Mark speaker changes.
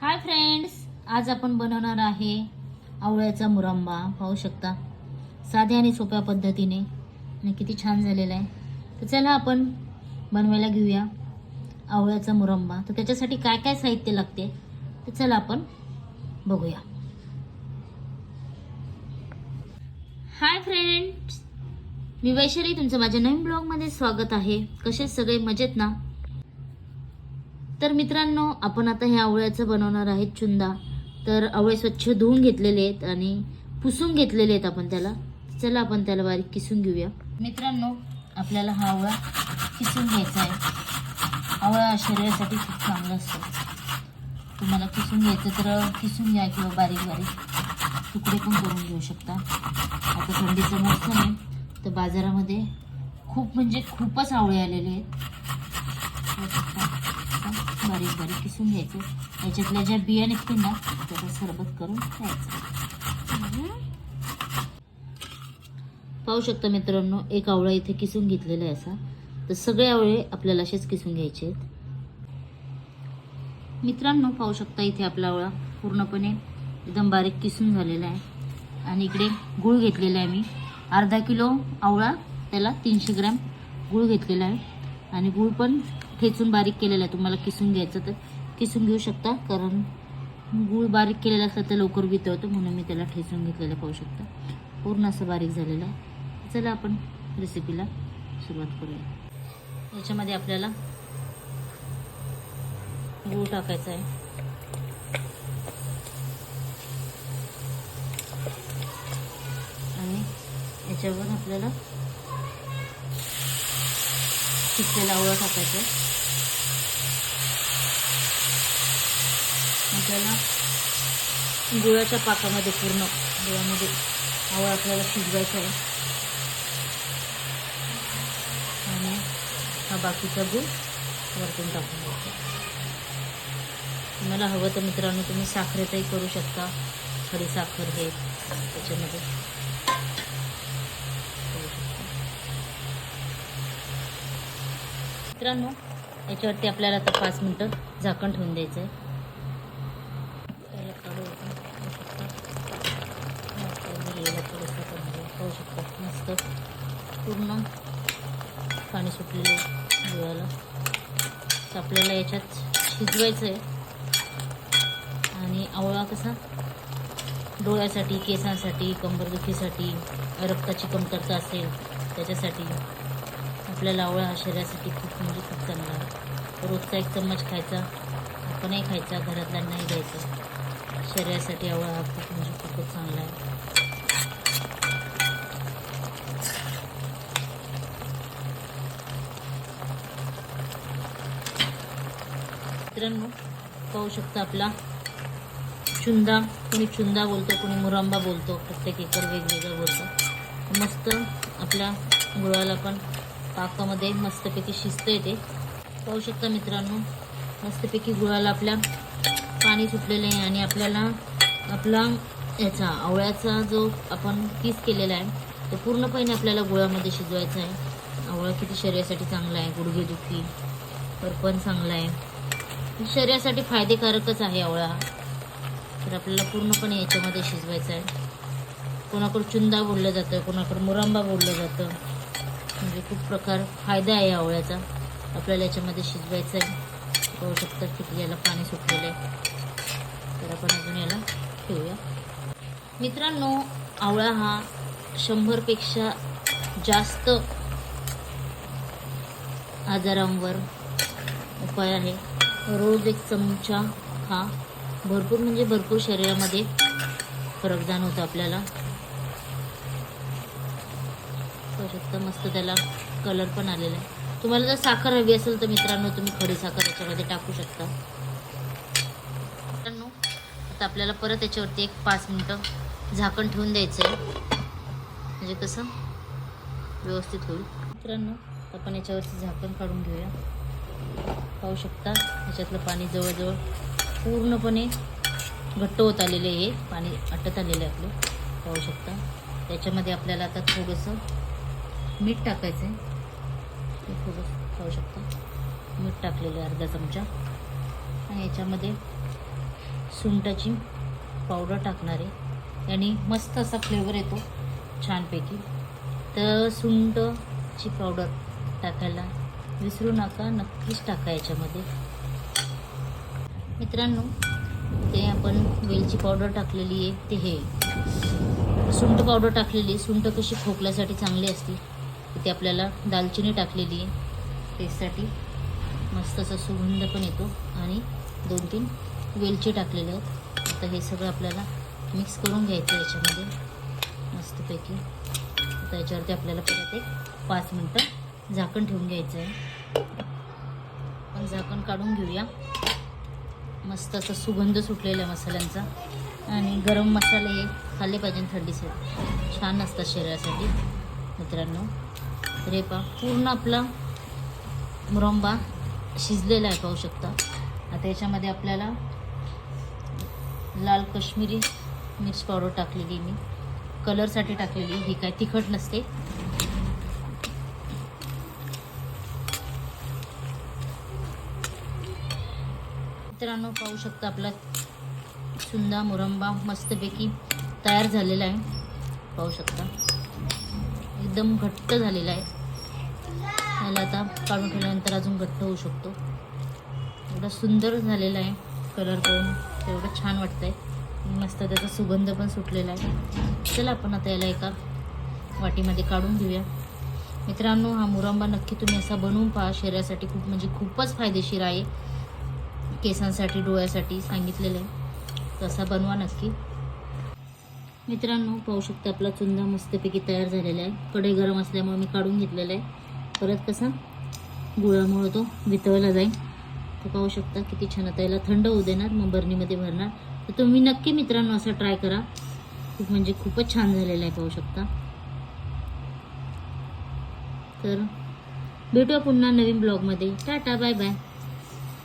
Speaker 1: Hi friends आज आपण बनवणार आहे आवळ्याचा मुरंबा. पाहू शकता. साध्या आणि सोप्या पद्धतीने. आणि किती छान झालेला आहे. तर चला आपण बनवायला घेऊया आवळ्याचा मुरंबा. तर त्याच्यासाठी काय काय साहित्य लागते? तर चला आपण बघूया. हाय फ्रेंड्स मी वैशाली. तुमचं माझ्या नवीन ब्लॉगमध्ये स्वागत आहे. कसे सगळे? मजेत ना? तर मित्रांनो आपण आता हे आवळ्याचं बनवणार आहेत चुंदा. तर आवळे स्वच्छ धुवून घेतलेले आहेत आणि पुसून घेतलेले आहेत आपण त्याला. चला आपण त्याला बारीक किसून घेऊया. मित्रांनो आपल्याला हा आवळा किसून घ्यायचा आहे. आवळा शरीरासाठी खूप चांगला असतो. तुम्हाला किसून घ्यायचं तर किसून घ्या किंवा बारीक बारीक. तुकडे पण करून घेऊ शकता. आता थंडीचं मोसम आहे तर बाजारामध्ये खूप म्हणजे खूपच आवळे आलेले आहेत. पाहू बारीक बारीक किसून घ्यायचं. याच्यातल्या ज्या बिया निघतील ना त्याचा सरबत करून खायचं. पाहू शकता मित्रांनो एक आवळा इथे किसून घेतलेला आहे असा. तर सगळे आवळे आपल्याला असेच किसून घ्यायचे आहेत. मित्रांनो पाहू शकता इथे आपला आवळा पूर्णपणे एकदम बारीक किसून झालेला आहे. आणि इकडे गूळ घेतलेला आहे मी. अर्धा किलो आवळा त्याला तीनशे ग्रॅम गूळ घेतलेला आहे. आणि गूळ पण ठेचून बारीक केलेला आहे. तुम्हाला किसून घ्यायचं तर किसून घेऊ शकता कारण गूळ बारीक केलेला असला तर लवकर वितळतो म्हणून मी त्याला ठेचून घेतलेलं पाहू शकता. पूर्ण असं बारीक झालेलं आहे. चला आपण रेसिपीला सुरुवात करूया. याच्यामध्ये आपल्याला गूळ टाकायचा आहे. आणि याच्यावर आपल्याला किसलेला आवळा टाकायचा आहे. आपल्याला गुळाच्या पाकामध्ये पूर्ण गुळामध्ये आवळ आपल्याला शिजवायचा आहे. आणि हा बाकीचा गुळ वरतून टाकून द्यायचा. तुम्हाला हवं तर मित्रांनो तुम्ही साखरेतही करू शकता. खडी साखर हे त्याच्यामध्ये मित्रांनो याच्यावरती आपल्याला आता पाच मिनटं झाकण ठेवून द्यायचं आहे. मस्त पूर्ण पाणी सुटलेलं गुळाला तर आपल्याला याच्यात शिजवायचं आहे आणि आवळा कसा? डोळ्यासाठी केसांसाठी कंबरदुखीसाठी रक्ताची कमतरता असेल त्याच्यासाठी आपल्याला आवळा हा शरीरासाठी खूप म्हणजे खूप चांगला. आहे रोजचा एक चम्मच खायचा आपणही खायचा घरातल्यांनाही द्यायचा. शरीरासाठी आवळा हा खूप म्हणजे खूपच चांगला आहे. मित्रांनो पाहू शकता आपला चुंदा. कोणी चुंदा बोलतो कोणी मुरंबा बोलतो. प्रत्येक एकर वेगवेगळं बोलतो. मस्त आपल्या गुळाला पण पाकामध्ये मस्तपैकी शिजतं येते. पाहू शकता मित्रांनो मस्तपैकी गुळाला आपल्या पाणी सुटलेलं आहे आणि आपल्याला आपला याचा आवळ्याचा जो आपण किस केलेला आहे तो पूर्णपणे आपल्याला गुळामध्ये शिजवायचा आहे. आवळा किती शरीरासाठी चांगला आहे गुडघेदुखी परपण चांगला आहे. शरीरासाठी फायदेकारकच आहे आवळा तर आपल्याला पूर्णपणे याच्यामध्ये शिजवायचं आहे. कोणाकडं चुंदा बोललं जातं कोणाकडं मुरंबा बोललं जातं. म्हणजे खूप प्रकार फायदा आहे आवळ्याचा. आपल्याला याच्यामध्ये शिजवायचं आहे. पाहू शकतात किती याला पाणी सुटलेलं आहे. तर आपण अजून याला ठेवूया. मित्रांनो आवळा हा शंभरपेक्षा जास्त आजारांवर उपाय आहे. रोज एक चमचा खा. भरपूर म्हणजे भरपूर शरीरामध्ये फरक जाणवतो आपल्याला. पाहू शकता मस्त त्याला कलर पण आलेला आहे. तुम्हाला जर साखर हवी असेल तर मित्रांनो तुम्ही खडी साखर याच्यामध्ये टाकू शकता. मित्रांनो आता आपल्याला परत याच्यावरती एक पाच मिनटं झाकण ठेवून द्यायचं आहे म्हणजे कसं? व्यवस्थित होईल. मित्रांनो आपण याच्यावरती झाकण काढून घेऊया. पाहू शकता. ह्याच्यातलं पाणी जवळजवळ पूर्णपणे घट्ट होत आलेले आहे. पाणी आटत आलेलं आहे आपलं. पाहू शकता. त्याच्यामध्ये आपल्याला आता थोडंसं मीठ टाकायचं आहे हे थोडंसं पाहू शकता. मीठ टाकलेलं आहे अर्धा चमचा. आणि याच्यामध्ये सुंटाची पावडर टाकणार आहे. आणि मस्त असा फ्लेवर येतो छानपैकी. तर सुंटची पावडर टाकायला विसरू नका नक्कीच टाका याच्यामध्ये. मित्रांनो ते आपण वेलची पावडर टाकलेली आहे ते हे. सुंठ पावडर टाकलेली आहे सुंठ कशी खोकल्यासाठी चांगली असते ते आपल्याला दालचिनी टाकलेली आहे टेस्टसाठी मस्त असा सुगंध पण येतो. आणि दोन तीन वेलची टाकलेले आहेत. आता हे सगळं आपल्याला मिक्स करून घ्यायचं आहे याच्यामध्ये. मस्तपैकी. आता याच्यावरती आपल्याला परत एक पाच मिनटं झाकण ठेवून घ्यायचं आहे आपण झाकण काढून घेऊया. मस्त असा सुगंध सुटलेला आहे मसाल्यांचा. आणि गरम मसाले हे खाल्ले पाहिजे थंडीसाठी छान असतात शरीरासाठी. मित्रांनो तर हे पहा पूर्ण आपला मुरंबा शिजलेला आहे पाहू शकता. आता याच्यामध्ये आपल्याला लाल कश्मीरी मिर्च पावडर टाकलेली मी. कलरसाठी टाकलेली ही काय तिखट नसते. मित्रांनो पाहू शकता आपला सुंदा मुरंबा मस्तपैकी तयार झालेला आहे. पाहू शकता. एकदम घट्ट झालेला आहे. त्याला आता काढून ठेवल्यानंतर अजून घट्ट होऊ शकतो. एवढा सुंदर झालेला आहे कलर पाहून. एवढं छान वाटतं आहे मस्त त्याचा सुगंध पण सुटलेला आहे. चला आपण आता याला एका वाटीमध्ये काढून घेऊया. मित्रांनो हा मुरंबा नक्की तुम्ही असा बनवून पहा. शरीरासाठी खूप म्हणजे खूपच फायदेशीर आहे. केसांसाठी डोळ्यासाठी सांगितलेलं आहे. तसा बनवा नक्की. मित्रांनो पाहू शकता आपला चुंदा मस्तपैकी तयार झालेला आहे. कढई गरम असल्यामुळे मी काढून घेतलेला आहे. परत कसा? गुळामुळं तो वितळला जाईल. तर पाहू शकता किती छान आता याला थंड होऊ देणार मग बरणीमध्ये भरणार. तर तुम्ही नक्की मित्रांनो असं ट्राय करा. खूप म्हणजे खूपच छान झालेलं आहे पाहू शकता. तर भेटूया पुन्हा नवीन ब्लॉगमध्ये. Tata bye bye.